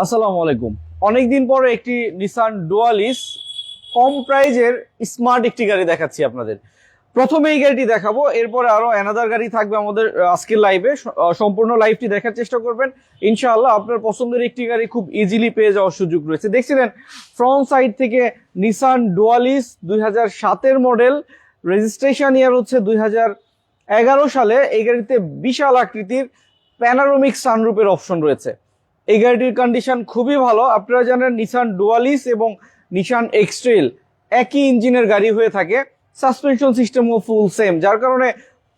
আসসালামু আলাইকুম। অনেকদিন পরে একটি নিসান ডুয়ালিস কম প্রাইজের স্মার্ট একটি গাড়ি দেখাচ্ছি আপনাদের। প্রথমে এই গাড়িটি দেখাবো, এরপরে আরও অ্যানাদার গাড়ি থাকবে আমাদের আজকের লাইভে সম্পূর্ণ লাইভটি দেখার চেষ্টা করবেন। ইনশাআল্লাহ আপনার পছন্দের একটি গাড়ি খুব ইজিলি পেয়ে যাওয়ার সুযোগ রয়েছে। দেখছিলেন ফ্রন্ট সাইড থেকে নিসান ডুয়ালিস দুই সাতের মডেল রেজিস্ট্রেশন ইয়ার হচ্ছে দুই হাজার এগারো সালে। এই গাড়িতে বিশাল আকৃতির প্যানারোমিক সানরুপের অপশন রয়েছে। এই গাড়িটির কন্ডিশন খুবই ভালো। আপনারা জানেন নিসান ডুয়ালিস এবং নিসান এক্সট্রেল একই ইঞ্জিনের গাড়ি হয়ে থাকে। সাসপেনশন সিস্টেমও ফুল সেম যার কারণে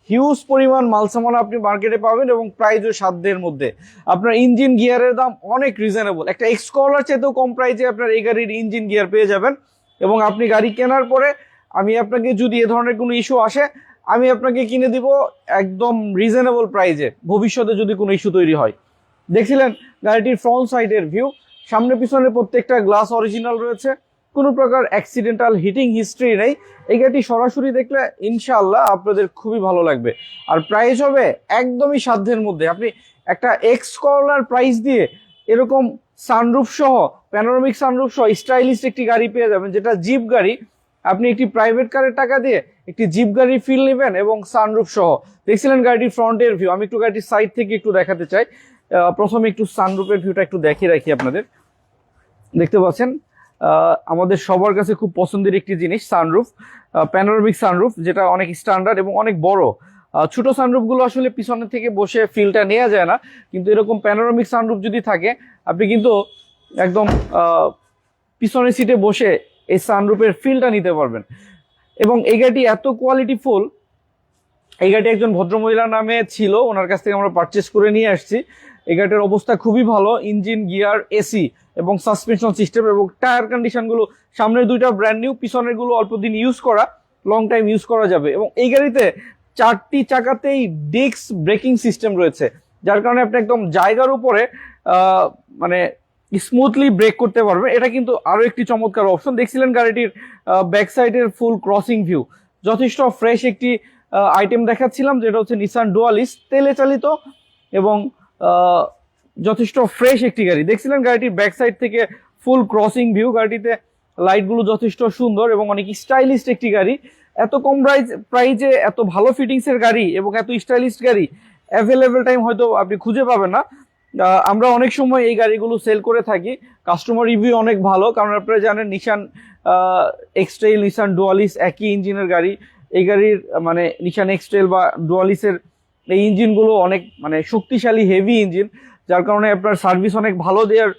হিউজ পরিমাণ মালসামান আপনি মার্কেটে পাবেন এবং প্রাইজও সাধ্যের মধ্যে। আপনার ইঞ্জিন গিয়ারের দাম অনেক রিজনেবল একটা এক্সকলার চেয়েতেও কম প্রাইজে আপনার এই গাড়ির ইঞ্জিন গিয়ার পেয়ে যাবেন এবং আপনি গাড়ি কেনার পরে আমি আপনাকে যদি এ ধরনের কোনো ইস্যু আসে, আমি আপনাকে কিনে দিব একদম রিজনেবল প্রাইজে ভবিষ্যতে যদি কোনো ইস্যু তৈরি হয়। দেখছিলেন গাড়িটির ফ্রন্ট সাইডের ভিউ সামনে পিছনে প্রত্যেকটা গ্লাস অরিজিনাল রয়েছে। কোনো প্রকার অ্যাক্সিডেন্টাল হিটিং হিস্ট্রি নেই। এই গাড়িটি সরাসরি দেখলে ইনশাআল্লাহ আপনাদের খুবই ভালো লাগবে। আর প্রাইস হবে একদমই সাধ্যের মধ্যে। আপনি একটা এক্স করলার প্রাইস দিয়ে এরকম সানরুফ সহ প্যানোরামিক সানরুফ সহ স্টাইলিশ একটি গাড়ি পেয়ে যাবেন, যেটা জিপ গাড়ি। আপনি একটি প্রাইভেট কারের টাকা দিয়ে একটি জিপ গাড়ির ফিল নেবেন এবং সানরুফ সহ। দেখছিলেন গাড়িটির ফ্রন্টের ভিউ আমি একটু গাড়িটির সাইড থেকে একটু দেখাতে চাই। প্রথমে একটু সানরুফের ভিউটা একটু দেখিয়ে রাখি আপনাদের। দেখতে পাচ্ছেন আমাদের সবার কাছে খুব পছন্দের একটি জিনিস সানরুফ প্যানোরামিক সানরুফ যেটা অনেক স্ট্যান্ডার্ড এবং অনেক বড়। ছোট সানরুফগুলো আসলে পিছনের থেকে বসে ফিলটা নেওয়া যায় না, কিন্তু এরকম প্যানোরামিক সানরুফ যদি থাকে, আপনি কিন্তু একদম পিছনের সিটে বসে এই সানরুফের ফিলটা নিতে পারবেন। এবং এই গাড়িটি এত কোয়ালিটি ফুল এই গাড়িটি একজন ভদ্রমহিলার নামে ছিল, ওনার কাছ থেকে আমরা পারচেস করে নিয়ে আসছি। এই গাড়িটার অবস্থা খুবই ভালো ইঞ্জিন গিয়ার এসি এবং সাসপেনশন সিস্টেম এবং টায়ার কন্ডিশনগুলো সামনের দুইটা ব্র্যান্ড নিউ পিছনেরগুলো অল্প দিন ইউজ করা লং টাইম ইউজ করা যাবে এবং এই গাড়িতে চারটি চাকাতেই ডিস্ক ব্রেকিং সিস্টেম রয়েছে, যার কারণে আপনি একদম জায়গার উপরে মানে স্মুথলি ব্রেক করতে পারবেন। এটা কিন্তু আরও একটি চমৎকার অপশন দেখছিলেন গাড়িটির ব্যাক সাইডের ফুল ক্রসিং ভিউ যথেষ্ট ফ্রেশ একটি আইটেম দেখাচ্ছিলাম, যেটা হচ্ছে নিসান ডুয়ালিস তেলে চালিত এবং যথেষ্ট ফ্রেশ একটি গাড়ি। দেখছিলেন গাড়িটির ব্যাক সাইড থেকে ফুল ক্রসিং ভিউ গাড়িটিতে লাইটগুলো যথেষ্ট সুন্দর এবং অনেক স্টাইলিশ একটি গাড়ি। এত কম প্রাইস প্রাইজে এত ভালো ফিটিংসের গাড়ি এবং এত স্টাইলিশ গাড়ি অ্যাভেলেবেল টাইম হয়তো আপনি খুঁজে পাবেন না। আমরা অনেক সময় এই গাড়িগুলো সেল করে থাকি। কাস্টমার রিভিউ অনেক ভালো। কারণ আপনারা জানেন নিশান এক্সট্রেল নিশান ডুয়ালিস একই ইঞ্জিনের গাড়ি। এই গাড়ির মানে নিশান এক্সট্রেল বা ডুয়ালিসের এই ইঞ্জিনগুলো অনেক মানে শক্তিশালী হেভি ইঞ্জিন যার কারণে আপনার সার্ভিস অনেক ভালো দেওয়ার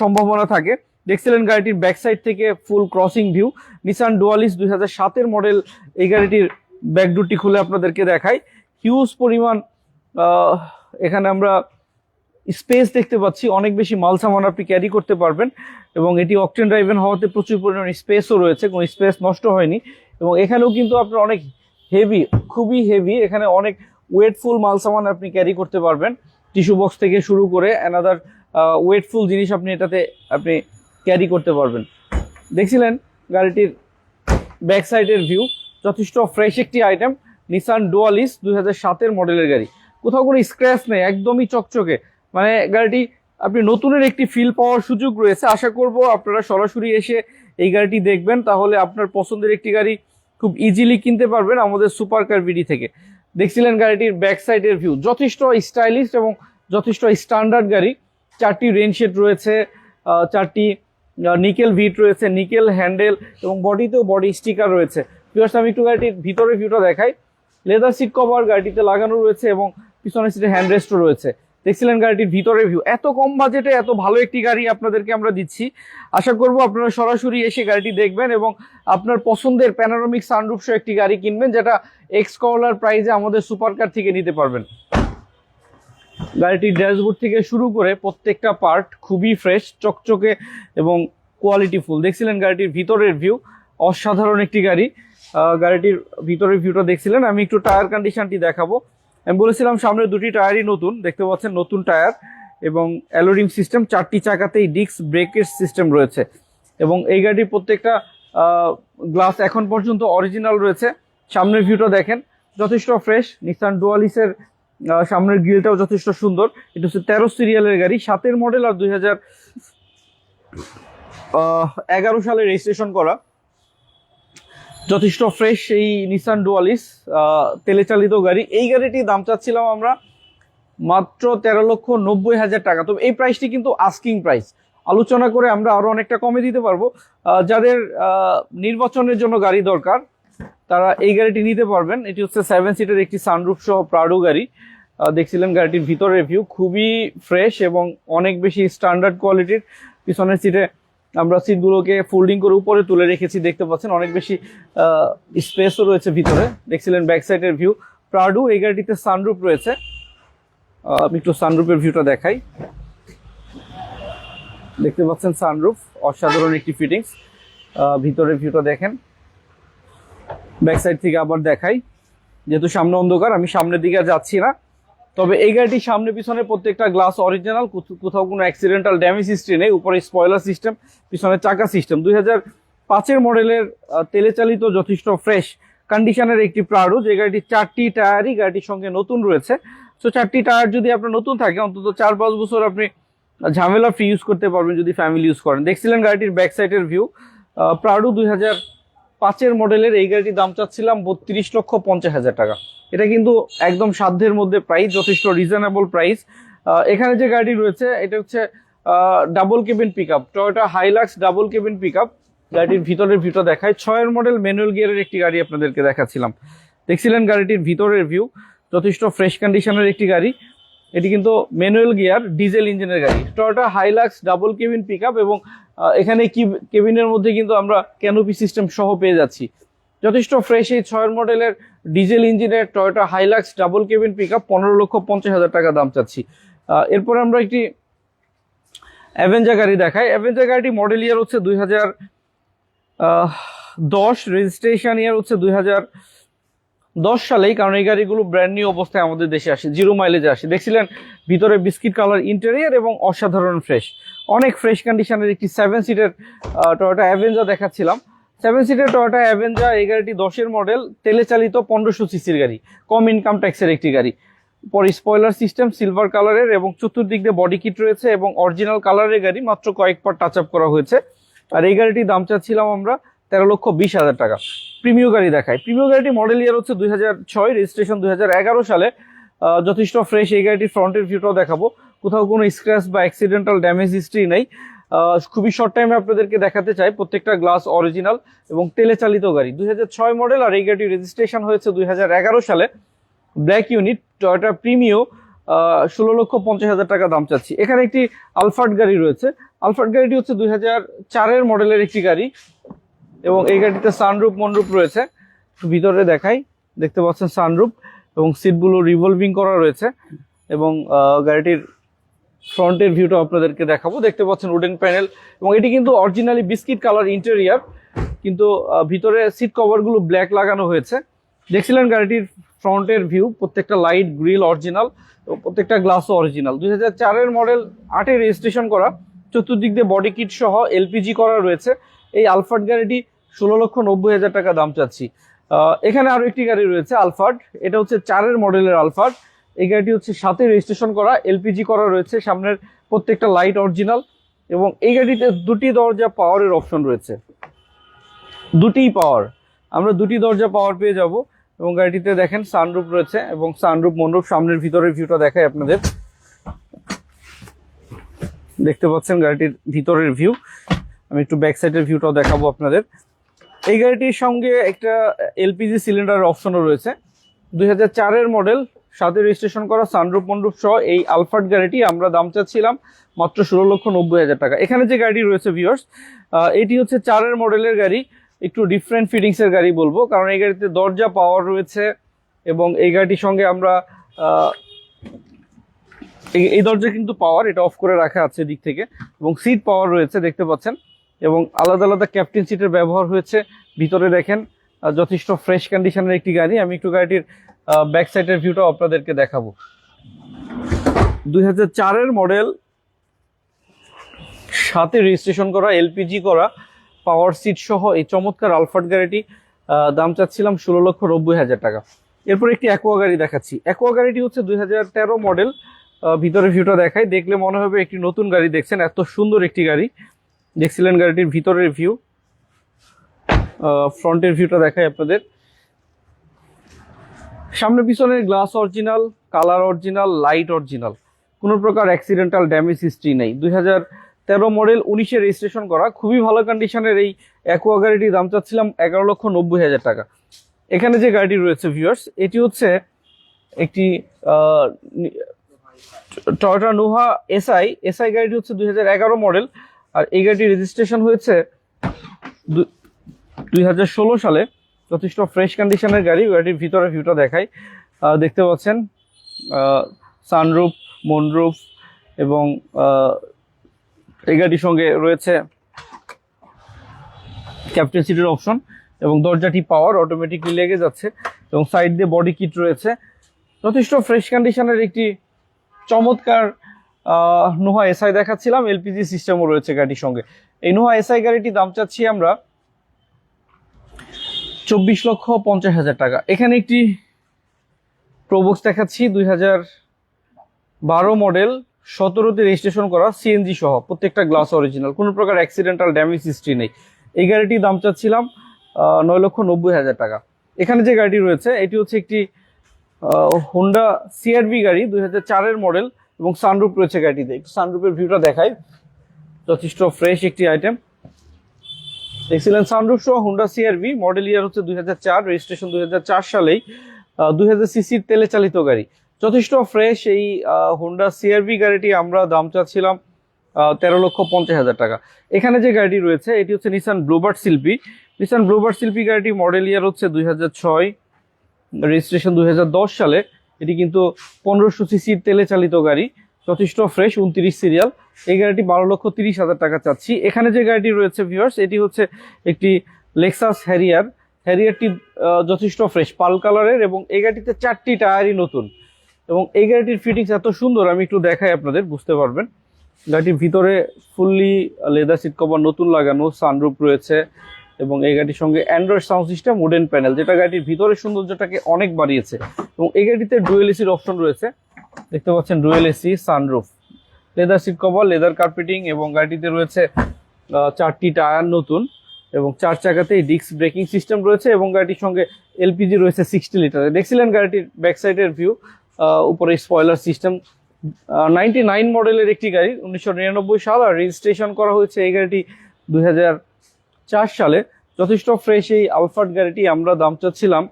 সম্ভাবনা থাকে। দেখছিলেন গাড়িটির ব্যাক সাইড থেকে full crossing view Nissan Dualis দুই হাজার সাতের মডেল এই গাড়িটির ব্যাকডোরটি খুলে আপনাদেরকে দেখাই। হিউজ পরিমাণ এখানে আমরা স্পেস দেখতে পাচ্ছি। অনেক বেশি মাল সামান আপনি ক্যারি করতে পারবেন এবং এটি অকটেন ড্রাইভেন হওয়াতে প্রচুর পরিমাণ স্পেসও রয়েছে, কোনো স্পেস নষ্ট হয়নি। এবং এখানেও কিন্তু আপনার অনেক হেভি খুবই হেভি এখানে অনেক ওয়েটফুল মাল সামান আপনি ক্যারি করতে পারবেন। টিস্যু বক্স থেকে শুরু করে অ্যানাদার ওয়েটফুল জিনিস আপনি এটাতে আপনি ক্যারি করতে পারবেন। দেখছিলেন গাড়িটির ব্যাক সাইডের ভিউ যথেষ্ট ফ্রেশ একটি আইটেম নিসান ডোয়ালিস দুই হাজার সাতের মডেলের গাড়ি। কোথাও কোনো স্ক্র্যাচ নেই, একদমই চকচকে। মানে গাড়িটি আপনি নতুনের একটি ফিল পাওয়ার সুযোগ রয়েছে। আশা করব আপনারা সরাসরি এসে এই গাড়িটি দেখবেন, তাহলে আপনার পছন্দের একটি গাড়ি খুব ইজিলি কিনতে পারবেন আমাদের সুপার কার বিডি থেকে। দেখছিলেন গাড়িটির ব্যাক সাইডের ভিউ যথেষ্ট স্টাইলিশ এবং যথেষ্ট স্ট্যান্ডার্ড গাড়ি। চারটি রেনশেড রয়েছে চারটি নিকেল ভিট রয়েছে নিকেল হ্যান্ডেল এবং বডিতেও বডি স্টিকার রয়েছে। প্লাস আমি একটু গাড়িটির ভিতরে ভিউটা দেখাই। লেদার সিট কভার গাড়িটিতে লাগানো রয়েছে এবং পিছনের সিটে হ্যান্ডরেস্টও রয়েছে। দেখছিলেন গাড়িটির ভিতরে ভিউ এত কম বাজেটে এত ভালো একটি গাড়ি আপনাদেরকে আমরা দিচ্ছি। আশা করব আপনারা সরাসরি এসে গাড়িটি দেখবেন এবং আপনার পছন্দের প্যানারোমিক সানরুফ সহ একটি গাড়ি কিনবেন, যেটা এক্স কলার প্রাইজে আমাদের সুপার কার থেকে নিতে পারবেন। গাড়িটির ড্যাশবোর্ড থেকে শুরু করে প্রত্যেকটা পার্ট খুবই ফ্রেশ চকচকে এবং কোয়ালিটিফুল দেখছিলেন গাড়িটির ভিতরের ভিউ অসাধারণ একটি গাড়ি। গাড়িটির ভিতরের ভিউটা দেখছিলেন। আমি একটু টায়ার কন্ডিশনটি দেখাবো। আমি বলেছিলাম সামনে দুটি টায়ারই নতুন, দেখতে পাচ্ছেন নতুন টায়ার এবং অ্যালোডিং সিস্টেম, চারটি চাকাতেই ডিস্ক ব্রেকের সিস্টেম রয়েছে এবং এই গাড়ির প্রত্যেকটা গ্লাস এখন পর্যন্ত অরিজিনাল রয়েছে। সামনের ভিউটা দেখেন, যথেষ্ট ফ্রেশ নিসান ডুয়ালিসের সামনের গ্রিলটাও যথেষ্ট সুন্দর। এটা হচ্ছে তেরো সিরিয়ালের গাড়ি, সাতের মডেল আর দুই হাজার এগারো সালে রেজিস্ট্রেশন করা। যথেষ্ট ফ্রেশ এই নিসান ডুয়ালিস তেলে চালিত গাড়ি। এই গাড়িটির দাম চাচ্ছিলাম আমরা মাত্র তেরো লক্ষ নব্বই হাজার টাকা। তবে এই প্রাইসটি কিন্তু আস্কিং প্রাইস আলোচনা করে আমরা আরও অনেকটা কমে দিতে পারব। যাদের নির্বাচনের জন্য গাড়ি দরকার, তারা এই গাড়িটি নিতে পারবেন। এটি হচ্ছে সেভেন সিটের একটি সানরুফ সহ প্রাডো গাড়ি। দেখছিলেন গাড়িটির ভিতরের ভিউ খুবই ফ্রেশ এবং অনেক বেশি স্ট্যান্ডার্ড কোয়ালিটির পিছনের সিটে আমরা সিটগুলোকে ফোল্ডিং করে উপরে তুলে রেখেছি, দেখতে পাচ্ছেন। অনেক বেশি স্পেসও রয়েছে ভিতরে। দেখছিলেন ব্যাক সাইডের ভিউ প্রাডু এই গাড়িটিতে সানরুফ রয়েছে। আমি একটু সানরুফের ভিউটা দেখাই। দেখতে পাচ্ছেন সানরুফ অসাধারণ একটি ফিটিংস ভিতরের ভিউটা দেখেন। ব্যাক সাইড থেকে আবার দেখাই। যেহেতু সামনে অন্ধকার, আমি সামনের দিকে যাচ্ছি না। তবে এই গাড়িটির সামনে পিছনে প্রত্যেকটা গ্লাস অরিজিনাল কোথাও কোনো অ্যাক্সিডেন্টাল ড্যামেজ হিস্ট্রি নেই, উপরে স্পয়লার সিস্টেম পিছনে চাকা সিস্টেম দুই হাজার পাঁচের মডেলের তেলে চালিত যথেষ্ট ফ্রেশ কন্ডিশনের একটি প্রাড়ো যে গাড়িটির চারটি টায়ারই গাড়িটির সঙ্গে নতুন রয়েছে। সো চারটি টায়ার যদি আপনার নতুন থাকে, অন্তত চার পাঁচ বছর আপনি ঝামেলা ফ্রি ইউজ করতে পারবেন যদি ফ্যামিলি ইউজ করেন। দেখছিলেন গাড়িটির ব্যাক সাইডের ভিউ প্রাড়ু দুই হাজার পাঁচের মডেলের এই গাড়িটির দাম চাচ্ছিলাম বত্রিশ লক্ষ পঞ্চাশ হাজার টাকা। এটা কিন্তু একদম সাধ্যের মধ্যে প্রাইস যথেষ্ট রিজনেবল প্রাইস এখানে যে গাড়ি রয়েছে, এটা হচ্ছে double cabin pickup Toyota Hilux double cabin pickup গাড়িটির ভিতরের ভিতর দেখায়। ছয়ের মডেল ম্যানুয়াল গিয়ারের একটি গাড়ি আপনাদেরকে দেখাচ্ছিলাম। দেখছিলেন গাড়িটির ভিতরের ভিউ যথেষ্ট ফ্রেশ কন্ডিশনের একটি গাড়ি। এটি কিন্তু ম্যানুয়াল গিয়ার ডিজেল ইঞ্জিনের গাড়ি। Toyota Hilux double cabin pick এবং এখানে কি কেবিনের মধ্যে কিন্তু আমরা ক্যানোপি সিস্টেম সহ পেয়ে যাচ্ছি। যথেষ্ট ফ্রেশ এই ছয়ের মডেলের ডিজেল ইঞ্জিনের Toyota Hilux double cabin pick up পনেরো লক্ষ পঞ্চাশ হাজার টাকা দাম চাচ্ছি। এরপর আমরা একটি অ্যাভেঞ্জার গাড়ি দেখাই। অ্যাভেঞ্জার গাড়িটি মডেল ইয়ার হচ্ছে দুই হাজার দশ রেজিস্ট্রেশন ইয়ার হচ্ছে দুই হাজার দশ সালেই, কারণ এই গাড়িগুলো ব্র্যান্ড নিউ অবস্থায় আমাদের দেশে আসে জিরো মাইলেজে আসে। দেখছিলেন, ভিতরে বিস্কিট কালার ইন্টেরিয়ার এবং অসাধারণ ফ্রেশ অনেক ফ্রেশ কন্ডিশনের একটি সেভেন সিটের টয়োটা অ্যাভেঞ্জা দেখাচ্ছিলাম। সেভেন সিটের টয়োটা অ্যাভেঞ্জা এই গাড়িটি দশের মডেল তেলে চালিত পনেরোশো সিসির গাড়ি, কম ইনকাম ট্যাক্সের একটি গাড়ি। পরে স্পয়লার সিস্টেম সিলভার কালারের এবং চতুর্দিক দিয়ে বডি কিট রয়েছে এবং অরিজিনাল কালারের গাড়ি, মাত্র কয়েকবার টাচ আপ করা হয়েছে। আর এই গাড়িটির দাম চাচ্ছিলাম আমরা তেরো লক্ষ বিশ হাজার টাকা। প্রিমিয় গাড়ি দেখায়। প্রিমিয় গাড়িটি মডেল ইয়ার হচ্ছে দুই হাজার ছয় রেজিস্ট্রেশন দুই হাজার এগারো সালে। যথেষ্ট ফ্রেশ এই গাড়িটির ফ্রন্টের ভিউটাও দেখাবো। কোথাও কোনো স্ক্র্যাচ বা অ্যাক্সিডেন্টাল ড্যামেজ হিস্ট্রি নেই। খুবই শর্ট টাইমে আপনাদেরকে দেখাতে চাই। প্রত্যেকটা গ্লাস অরিজিনাল এবং তেলে চালিত গাড়ি। দুই হাজার ছয় মডেল আর এই গাড়িটি রেজিস্ট্রেশন হয়েছে দুই হাজার এগারো সালে। ব্ল্যাক ইউনিট টয়োটা প্রিমিও ষোলো লক্ষ পঞ্চাশ হাজার টাকা দাম চাচ্ছি। এখানে একটি আলফার্ট গাড়ি রয়েছে। আলফার্ট গাড়িটি হচ্ছে দুই হাজার চারের মডেলের একটি গাড়ি। এবং এই গাড়িতে সানরুপ মনরুপ রয়েছে। ভিতরে দেখাই। দেখতে পাচ্ছেন সানরুপ এবং সিটগুলো রিভলভিং করা রয়েছে এবং গাড়িটির ফ্রন্টের ভিউটা আপনাদেরকে দেখাবো। দেখতে পাচ্ছেন উডেন প্যানেল এবং এটি কিন্তু অরিজিনালি বিস্কিট কালার ইন্টেরিয়ার কিন্তু ভিতরে সিট কভারগুলো ব্ল্যাক লাগানো হয়েছে। দেখছিলেন গাড়িটির ফ্রন্টের ভিউ প্রত্যেকটা লাইট গ্রিল অরিজিনাল এবং প্রত্যেকটা গ্লাসও অরিজিনাল দুই হাজার চারের মডেল আটে রেজিস্ট্রেশন করা। চতুর্দিক দিয়ে বডি কিট সহ এলপিজি করা রয়েছে। এই আলফার্ড গাড়িটি ষোলো লক্ষ নব্বই হাজার টাকা দাম চাচ্ছি। এখানে আরও একটি গাড়ি রয়েছে আলফার্ড। এটা হচ্ছে চারের মডেলের আলফার্ড। এই গাড়িটি হচ্ছে সাথে রেজিস্ট্রেশন করা, এলপিজি করা রয়েছে, সামনের প্রত্যেকটা লাইট অরিজিনাল। এবং এই গাড়িতে দুটি দরজা পাওয়ারের অপশন রয়েছে। দুটিই পাওয়ার। আমরা দুটি দরজা পাওয়ার পেয়ে যাব। এবং গাড়িটিতে দেখেন সানরুপ রয়েছে এবং সানরুপ মনরূপ সামনের ভিতরের ভিউটা দেখায় আপনাদের। দেখতে পাচ্ছেন গাড়িটির ভিতরের ভিউ আমি একটু ব্যাক সাইডের ভিউটাও দেখাবো আপনাদের। এই গাড়িটির সঙ্গে একটা এলপিজি সিলিন্ডারের অপশনও রয়েছে। দুই হাজার চারের মডেল, সাথে রেজিস্ট্রেশন করা সানরুপ মন্ডুপ সহ এই আলফার্ড গাড়িটি আমরা দাম চাচ্ছিলাম মাত্র ষোলো লক্ষ নব্বই হাজার টাকা। এখানে যে গাড়ি রয়েছে ভিওর্স এটি হচ্ছে চারের মডেলের গাড়ি। একটু ডিফারেন্ট ফিটিংসের গাড়ি বলব, কারণ এই গাড়িতে দরজা পাওয়ার রয়েছে এবং এই গাড়িটির সঙ্গে আমরা এই দরজা কিন্তু পাওয়ার এটা অফ করে রাখা আছে দিক থেকে এবং সিট পাওয়ার রয়েছে, দেখতে পাচ্ছেন। এবং আলাদা আলাদা ক্যাপ্টেন সিটের ব্যবহার হয়েছে। ভিতরে দেখেন যথেষ্ট ফ্রেশ কন্ডিশনের একটি গাড়ি। আমি একটু গাড়িটির ব্যাক সাইডের ভিউটাও আপনাদেরকে দেখাবো। দুই হাজার মডেল সাথে রেজিস্ট্রেশন করা এলপিজি করা পাওয়ার সিট সহ এই চমৎকার আলফার্ড গাড়িটি দাম চাচ্ছিলাম ষোলো লক্ষ নব্বই হাজার টাকা। এরপর একটি অ্যাকোয়া গাড়ি দেখাচ্ছি। অ্যাকোয়া গাড়িটি হচ্ছে দুই হাজার তেরো মডেল ভিতরে ভিউটা দেখায় দেখলে মনে হবে একটি নতুন গাড়ি দেখছেন, এত সুন্দর একটি গাড়ি। দেখছিলেন গাড়িটির ভিতরের ভিউ ফ্রন্টের ভিউটা দেখায় আপনাদের। সামনে পিছনের glass original colour original light original কোনো প্রকার অ্যাক্সিডেন্টাল ড্যামেজ হিস্ট্রি নেই। দুই হাজার তেরো মডেল উনিশে রেজিস্ট্রেশন করা। খুবই ভালো কন্ডিশনের এই অ্যাকোয়া গাড়িটির দাম চাচ্ছিলাম এগারো লক্ষ নব্বই হাজার টাকা। এখানে যে গাড়িটি রয়েছে ভিউয়ার্স এটি হচ্ছে একটি টয়োটা নোহা এসআই এসআই গাড়িটি হচ্ছে দুই হাজার এগারো মডেল আর এই গাড়িটি রেজিস্ট্রেশন হয়েছে দুই হাজার ষোলো সালে। যথেষ্ট ফ্রেশ কন্ডিশনের গাড়ি গাড়ির ভিতরে ভিউটা দেখাই। দেখতে পাচ্ছেন সানরুফ মনরুফ এবং এই গাড়ির সঙ্গে রয়েছে ক্যাপ্টেন সিটের অপশন এবং দরজাটি পাওয়ার অটোমেটিকলি লেগে যাচ্ছে এবং সাইড দিয়ে বডি কিট রয়েছে। যথেষ্ট ফ্রেশ কন্ডিশনের একটি চমৎকার নোহা এসআই দেখাচ্ছিলাম, এলপিজি সিস্টেমও রয়েছে গাড়ির সঙ্গে। এই নোহা এসআই গাড়িটি দাম চাচ্ছি আমরা চব্বিশ লক্ষ পঞ্চাশ হাজার টাকা। এখানে একটি প্রোবক্স দেখাচ্ছি, দুই হাজার বারো মডেল, সতেরোতে রেজিস্ট্রেশন করা সিএনজি সহ, প্রত্যেকটা গ্লাস অরিজিনাল কোনো প্রকার অ্যাক্সিডেন্টাল ড্যামেজ হিস্ট্রি নেই। এই গাড়িটির দাম চাচ্ছিলাম নয় লক্ষ নব্বই হাজার টাকা। এখানে যে গাড়িটি রয়েছে, এটি হচ্ছে একটি হোন্ডা সিআরবি গাড়ি, দুই হাজার চারের মডেল এবং সানরুপ রয়েছে গাড়িটিতে। একটু সানরুপের ভিউটা দেখাই। যথেষ্ট ফ্রেশ একটি আইটেম দেখছিলেন সানরুফ সহ হুন্ডা সিআরভি মডেল ইয়ার হচ্ছে দুই হাজার চার রেজিস্ট্রেশন দুই হাজার চার সালেই। দুই হাজার সিসির তেলে চালিত গাড়ি। যথেষ্ট ফ্রেশ এই হুন্ডা সিআরভি গাড়িটি আমরা দাম চাচ্ছিলাম তেরো লক্ষ পঞ্চাশ হাজার টাকা। এখানে যে গাড়িটি রয়েছে, এটি হচ্ছে Nissan Bluebird Sylphy. Nissan Bluebird Sylphy গাড়িটি মডেল ইয়ার হচ্ছে দুই হাজার ছয় রেজিস্ট্রেশন দুই হাজার দশ সালে। এটি কিন্তু পনেরোশো সিসির তেলে চালিত গাড়ি, যথেষ্ট ফ্রেশ উনত্রিশ সিরিয়াল এই গাড়িটি বারো লক্ষ তিরিশ হাজার টাকা চাচ্ছি। এখানে যে গাড়িটি রয়েছে ভিউয়ার্স এটি হচ্ছে একটি লেক্সাস হ্যারিয়ার হ্যারিয়ারটি যথেষ্ট ফ্রেশ পাল কালারের এবং এই গাড়িতে চারটি টায়ারই নতুন। এবং এই গাড়িটির ফিটিংস এত সুন্দর, আমি একটু দেখাই আপনাদের, বুঝতে পারবেন। গাড়িটির ভিতরে ফুললি লেদার সিট কভার নতুন লাগানো সানরুপ রয়েছে। এবং এই গাড়ির সঙ্গে Android sound system wooden panel যেটা গাড়ির ভিতরের সৌন্দর্যটাকে অনেক বাড়িয়েছে। এবং এই গাড়িতে ডুয়েল এসির অপশন রয়েছে। দেখতে পাচ্ছেন dual AC sunroof leather seat cover leather carpeting এবং গাড়িটিতে রয়েছে চারটি টায়ার নতুন এবং চার চাকাতেই ডিস্ক ব্রেকিং সিস্টেম রয়েছে এবং গাড়িটির সঙ্গে এলপিজি রয়েছে সিক্সটি লিটারে দেখছিলেন গাড়িটির ব্যাক সাইডের ভিউ উপরে স্পয়লার সিস্টেম নাইনটি নাইন মডেলের একটি গাড়ি, উনিশশো নিরানব্বই সাল, আর রেজিস্ট্রেশন করা হয়েছে এই গাড়িটি দুই হাজার চার সালে যথেষ্ট ফ্রেশ এই আলফার্ড গাড়িটি আমরা দাম চাচ্ছিলাম।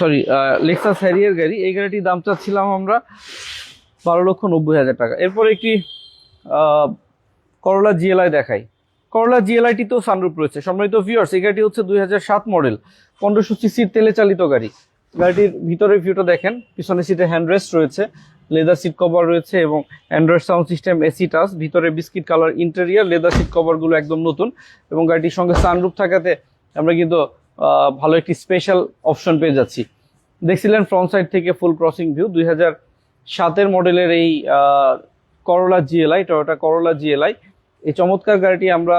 সরি লেক্সাস হ্যারিয়ার গাড়ি। এই গাড়িটির দাম চাচ্ছিলাম আমরা বারো লক্ষ নব্বই হাজার টাকা। এরপর একটি করলা জিএলআই দেখাই। করলা জিএলআইটি তো সানরুপ রয়েছে। সম্মানিত ভিউয়ার্স এই গাড়িটি হচ্ছে দুই হাজার সাত মডেল পনেরোশো সিসির তেলে চালিত গাড়ি। গাড়িটির ভিতরে ভিউটা দেখেন পিছনে সিটে হ্যান্ডরেস্ট রয়েছে। লেদার সিট কভার রয়েছে এবং Android sound system, AC touch, ভিতরে biscuit colour, interior, leather seat কভারগুলো একদম নতুন এবং গাড়িটির সঙ্গে সানরুপ থাকাতে আমরা কিন্তু ভালো একটি স্পেশাল অপশন পেয়ে যাচ্ছি। দেখছিলেন ফ্রন্ট সাইড থেকে ফুল ক্রসিং ভিউ দুই হাজার সাতের মডেলের এই করলা জিএলআই টয়োটা করলা জিএলআই এই চমৎকার গাড়িটি আমরা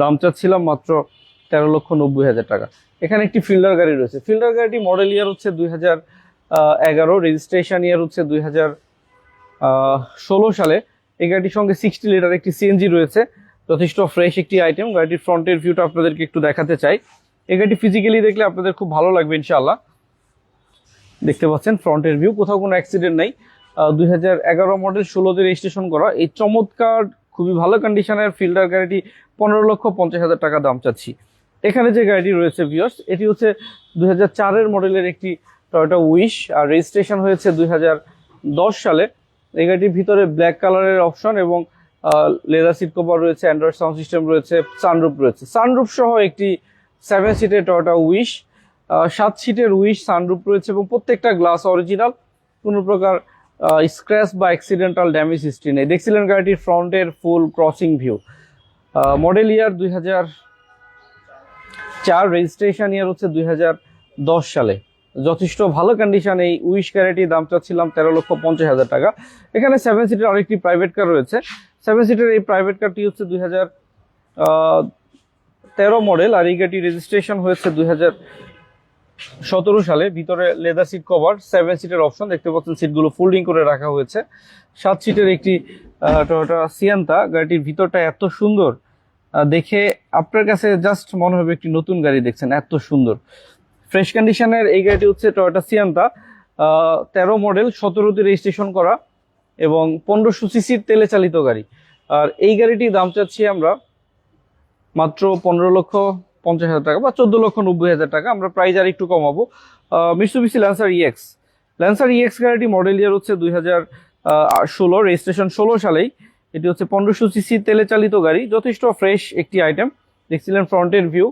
দাম চাচ্ছিলাম মাত্র তেরো লক্ষ নব্বই হাজার টাকা। এখানে একটি ফিল্ডার গাড়ি রয়েছে। ফিল্ডার গাড়িটি মডেল ইয়ার হচ্ছে দুই হাজার এগারো রেজিস্ট্রেশন ইয়ার হচ্ছে দুই ষোলো সালে। এই গাড়িটির সঙ্গে সিক্সটি লিটার একটি সিএনজি রয়েছে, যথেষ্ট ফ্রেশ একটি আইটেম গাড়িটির ফ্রন্টের ভিউটা আপনাদেরকে একটু দেখাতে চাই। এই গাড়িটি ফিজিক্যালি দেখলে আপনাদের খুব ভালো লাগবে, ইনশাআল্লাহ। দেখতে পাচ্ছেন, ফ্রন্টের ভিউ কোথাও কোনো অ্যাক্সিডেন্ট নেই। দুই হাজার এগারো মডেল ষোলোতে রেজিস্ট্রেশন করা। এই চমৎকার, খুবই ভালো কন্ডিশনের ফিল্ডার গাড়িটি, পনেরো লক্ষ পঞ্চাশ হাজার টাকা দাম চাচ্ছি। এখানে যে গাড়িটি রয়েছে ভিওস এটি হচ্ছে দুই হাজার মডেলের একটি টয়োটা উইশ, আর রেজিস্ট্রেশন হয়েছে দুই হাজার দশ সালে। এই গাড়িটির ভিতরে ব্ল্যাক কালারের অপশন এবং লেদার সিট কভার রয়েছে, অ্যান্ড্রয়েড সাউন্ড সিস্টেম রয়েছে, সানরুফ রয়েছে। সানরুফ সহ একটি সেভেন সিটের টয়োটা উইশ সাত সিটের উইশ, সানরুফ রয়েছে এবং প্রত্যেকটা গ্লাস অরিজিনাল। কোনো প্রকার স্ক্র্যাচ বা অ্যাক্সিডেন্টাল ড্যামেজ হিস্ট্রি নেই। দেখছিলেন গাড়িটির ফ্রন্টের full crossing view model year দুই চার রেজিস্ট্রেশন ইয়ার হচ্ছে দুই হাজার দশ সালে। যথেষ্ট ভালো কন্ডিশন এই উইশ গাড়িটির দাম চাচ্ছিলাম তেরো লক্ষ পঞ্চাশ হাজার টাকা। এখানে সেভেন সিটের আরেকটি প্রাইভেট কার রয়েছে। সেভেন সিটের এই প্রাইভেট কারটি হচ্ছে দুই হাজার তেরো মডেল আর এই গাড়িটি রেজিস্ট্রেশন হয়েছে দুই হাজার সতেরো সালে। ভিতরে লেদার সিট কভার সেভেন সিটের অপশন দেখতে পাচ্ছেন সিটগুলো ফোল্ডিং করে রাখা হয়েছে। সাত সিটের একটি টয়োটা সিয়ান্তা গাড়িটির ভিতরটা এত সুন্দর দেখে আপনার কাছে জাস্ট মনে হবে একটি নতুন গাড়ি দেখছেন, এত সুন্দর। ফ্রেশ কন্ডিশনের এই গাড়িটি হচ্ছে টয়োটা সিয়ান্তা তেরো মডেল সতেরোতে রেজিস্ট্রেশন করা এবং পনেরোশো সিসির তেলে চালিত গাড়ি। আর এই গাড়িটির দাম চাচ্ছি আমরা মাত্র পনেরো লক্ষ পঞ্চাশ হাজার টাকা বা চোদ্দ লক্ষ নব্বই হাজার টাকা। আমরা প্রাইস আর একটু কমাবো। Mitsubishi Lancer EX Lancer EX গাড়িটি মডেল ইয়ার হচ্ছে দুই হাজার ষোলো রেজিস্ট্রেশন ষোলো সালেই। এটি হচ্ছে পনেরোশো সিসি তেলে চালিত গাড়ি। যথেষ্ট ফ্রেশ একটি আইটেম দেখছিলেন ফ্রন্টের ভিউ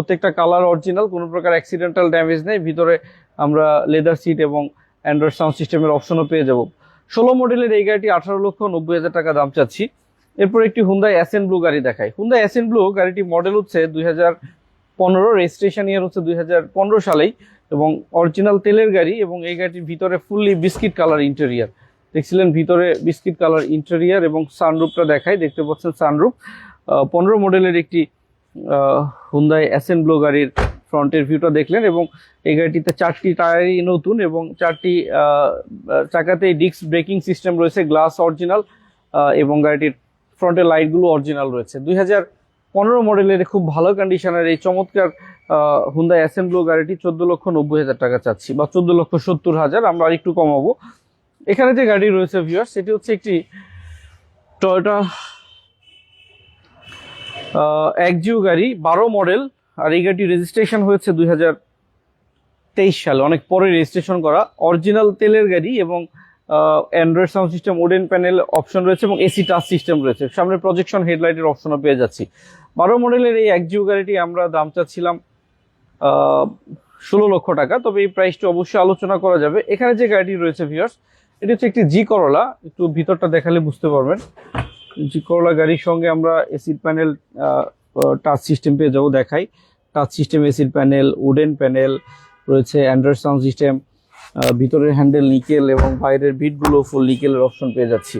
প্রত্যেকটা কালার অরিজিনাল কোনো প্রকার অ্যাক্সিডেন্টাল ড্যামেজ নেই। ভিতরে আমরা লেদার সিট এবং অ্যান্ড্রয়েড সাউন্ড সিস্টেমের অপশনও পেয়ে যাব। ষোলো মডেলের এই গাড়িটি আঠারো লক্ষ নব্বই হাজার টাকা দাম চাচ্ছি। এরপর একটি হুন্দাই অ্যাসেন ব্লু গাড়ি দেখাই। হুন্দাই অ্যাসেন ব্লু গাড়িটি মডেল হচ্ছে দুই হাজার পনেরো রেজিস্ট্রেশন ইয়ার হচ্ছে দুই হাজার পনেরো সালেই এবং অরিজিনাল তেলের গাড়ি এবং এই গাড়িটির ভিতরে ফুললি বিস্কিট কালার ইন্টেরিয়ার দেখছিলেন ভিতরে বিস্কিট কালার ইন্টেরিয়ার এবং সানরুফটা দেখায় দেখতে পাচ্ছেন সানরুফ পনেরো মডেলের একটি হুন্দাই অ্যাসেন ব্লু গাড়ির ফ্রন্টের ভিউটা দেখলেন এবং এই গাড়িটিতে চারটি টায়ারই নতুন এবং চারটি চাকাতেই ডিস্ক ব্রেকিং সিস্টেম রয়েছে গ্লাস অরিজিনাল এবং গাড়িটির ফ্রন্টের লাইটগুলো অরিজিনাল রয়েছে। দুই হাজার পনেরো মডেলের খুব ভালো কন্ডিশনের এই চমৎকার হুন্দাই অ্যাসেম্বলো গাড়িটি চোদ্দ লক্ষ নব্বই হাজার টাকা চাচ্ছি, বা চোদ্দ লক্ষ সত্তর হাজার, আমরা একটু কমাবো। এখানে যে গাড়ি রয়েছে ভিউয়ার সেটি হচ্ছে একটি টয়োটা একজিও গাড়ি, বারো মডেল, আর এই গাড়িটি রেজিস্ট্রেশন হয়েছে দুই তেইশ সালে, অনেক পরে রেজিস্ট্রেশন করা। অরিজিনাল তেলের গাড়ি এবং Android sound system wooden panel option রয়েছে এবং এসি টাচ সিস্টেম রয়েছে। সামনে প্রজেকশন হেডলাইটের অপশনও পেয়ে যাচ্ছি। বারো মডেলের এই একজিও গাড়িটি আমরা দাম চাচ্ছিলাম ষোলো লক্ষ টাকা, তবে এই প্রাইসটি অবশ্যই আলোচনা করা যাবে। এখানে যে গাড়িটি রয়েছে ভিউয়ার্স এটি হচ্ছে একটি জি করলা একটু ভিতরটা দেখালে বুঝতে পারবেন। করলা গাড়ির সঙ্গে আমরা এসিড প্যানেল টাচ সিস্টেম পেয়ে যাব দেখাই। Touch system acid panel wooden panel রয়েছে অ্যান্ড্রয়েড সাউন্ড সিস্টেম ভিতরের হ্যান্ডেল নিকেল এবং বাইরের বিটগুলো ফুল নিকেলের অপশন পেয়ে যাচ্ছি।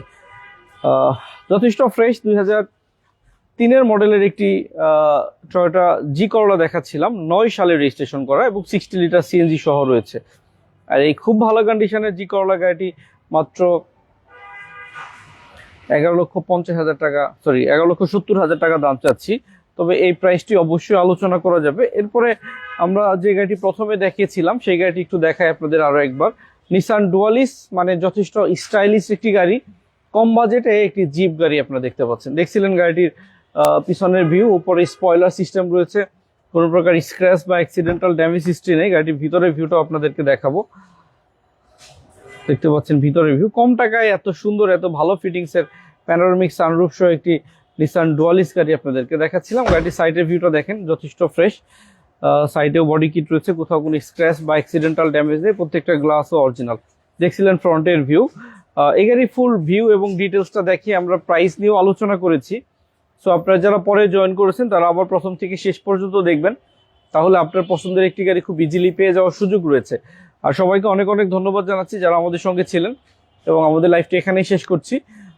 যথেষ্ট ফ্রেশ দুই হাজার তিনের মডেলের একটি টয়োটা জি করলা দেখাচ্ছিলাম, নয় সালে রেজিস্ট্রেশন করা এবং সিক্সটি লিটার সিএনজি সহ রয়েছে। আর এই খুব ভালো কন্ডিশনের জি করলা গাড়িটি মাত্র এগারো লক্ষ পঞ্চাশ হাজার টাকা সরি এগারো লক্ষ সত্তর হাজার টাকা দাম চাচ্ছি। তবে এই প্রাইসটি অবশ্যই আলোচনা করা যাবে। এরপরে আমরা যে গাড়িটি প্রথমে দেখিয়েছিলাম, সেই গাড়িটি একটু দেখাই আপনাদের আরও একবার। নিসান ডুয়ালিস মানে যথেষ্ট স্টাইলিশ একটি গাড়ি। কম বাজেটে একটি জিপ গাড়ি আপনারা দেখতে পাচ্ছেন। দেখছিলেন গাড়িটির পিছনের ভিউ উপরে স্পয়লার সিস্টেম রয়েছে। কোনো প্রকার স্ক্র্যাচ বা অ্যাক্সিডেন্টাল ড্যামেজ হিস্ট্রি নেই। গাড়িটির ভিতরের ভিউটা আপনাদেরকে দেখাবো। দেখতে পাচ্ছেন ভিতরের ভিউ কম টাকায় এত সুন্দর, এত ভালো ফিটিংস এর প্যানোরামিক সানরুফ সহ একটি নিসান ডুয়ালিস গাড়ি আপনাদেরকে দেখাচ্ছিলাম। গাড়িটির সাইডের ভিউটা দেখেন, যথেষ্ট ফ্রেশ সাইডেও বডি কিট রয়েছে, কোথাও কোনো স্ক্র্যাচ বা অ্যাক্সিডেন্টাল ড্যামেজ নেই, প্রত্যেকটা গ্লাসও অরিজিনাল দেখছিলেন ফ্রন্টের ভিউ এই গাড়ি ফুল ভিউ এবং ডিটেলসটা দেখিয়ে আমরা প্রাইস নিয়েও আলোচনা করেছি। সো আপনারা যারা পরে জয়েন করেছেন, তারা আবার প্রথম থেকে শেষ পর্যন্ত দেখবেন। তাহলে আপনার পছন্দের একটি গাড়ি খুব ইজিলি পেয়ে যাওয়ার সুযোগ রয়েছে। আর সবাইকে অনেক অনেক ধন্যবাদ জানাচ্ছি যারা আমাদের সঙ্গে ছিলেন এবং আমাদের লাইফটি এখানেই শেষ করছি।